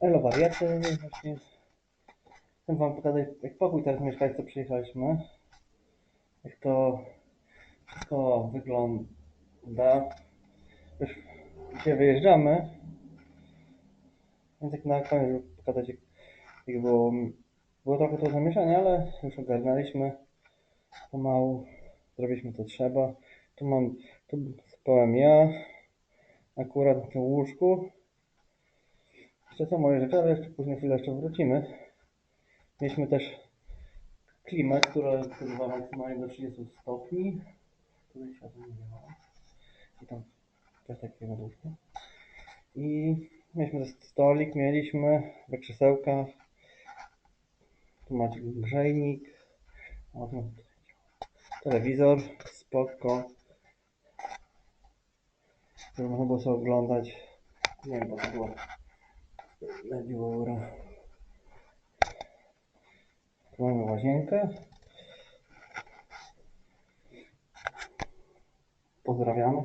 Elo wariaty, właśnie chcę wam pokazać jak pokój teraz mieszkać, co przyjechaliśmy. Jak to wszystko wygląda. Już dzisiaj wyjeżdżamy. Więc jak na koniec pokazać jak, jak było. Było trochę to zamieszanie, ale już ogarnęliśmy. Pomału zrobiliśmy to trzeba. Tu mam, tu spałem ja. Akurat na tym łóżku. Jeszcze moje rzeczy, jeszcze później chwilę jeszcze wrócimy. Mieliśmy też klimę, która wpływała maksymalnie do 30 stopni. Tutaj światło nie ma. I tam też takie łóżku. I mieliśmy też stolik, mieliśmy we krzesełkach. Tu macie grzejnik. O, tu telewizor, spoko. Żeby można było sobie oglądać. Nie wiem, bo to było Radio Euro. Tu mamy łazienkę. Pozdrawiamy.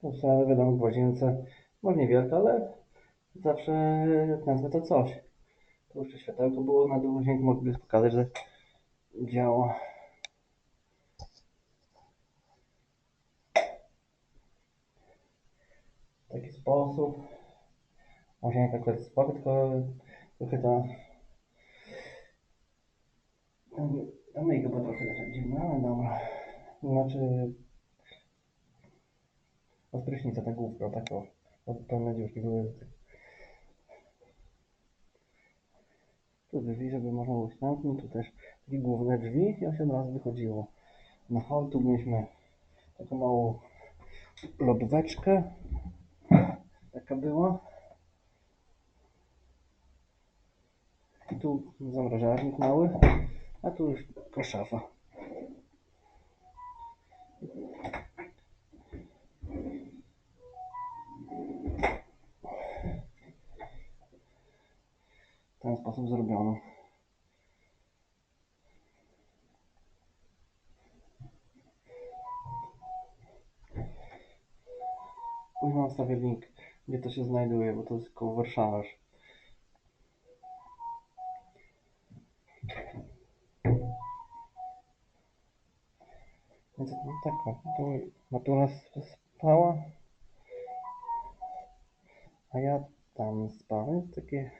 To trzeba wiadomo w łazience. Może niewielka, ale zawsze nazwę to coś. Tu jeszcze światełko było na dół łazienki. Mogliby pokazać, że działa. Taki sposób. Łazienka akurat jest spoko, tylko trochę ta ta myjka była trochę taka dziwna, ale dobra. Znaczy od prysznica ta główka, tak o. Od pełne dziurki były. Tu drzwi, żeby można było zamknąć, tu też takie główne drzwi i od razu wychodziło. Na hol tu mieliśmy taką małą lodóweczkę. Taka była. I tu zamrażarnik mały, a tu już tylko szafa. W ten sposób zrobiono. Później wam wstawię link, gdzie to się znajduje, bo to jest koło Warszawy. aż. Więc no tak, o, tu spała, a ja tam spałem. Takie,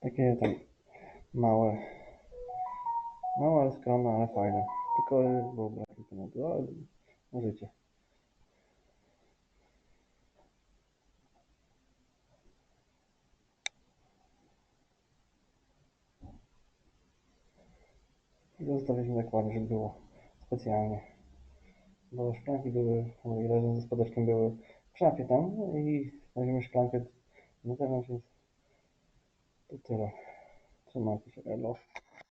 takie tam małe, małe, skromne, ale fajne. Tylko było brak internetu, ale możecie. I zostawiliśmy tak ładnie, żeby było specjalnie. Bo szklanki były, i razem ze spodeczkiem były w szafie tam no i znaleźliśmy szklankę na zewnątrz, więc to tyle. Trzymajcie się, elo.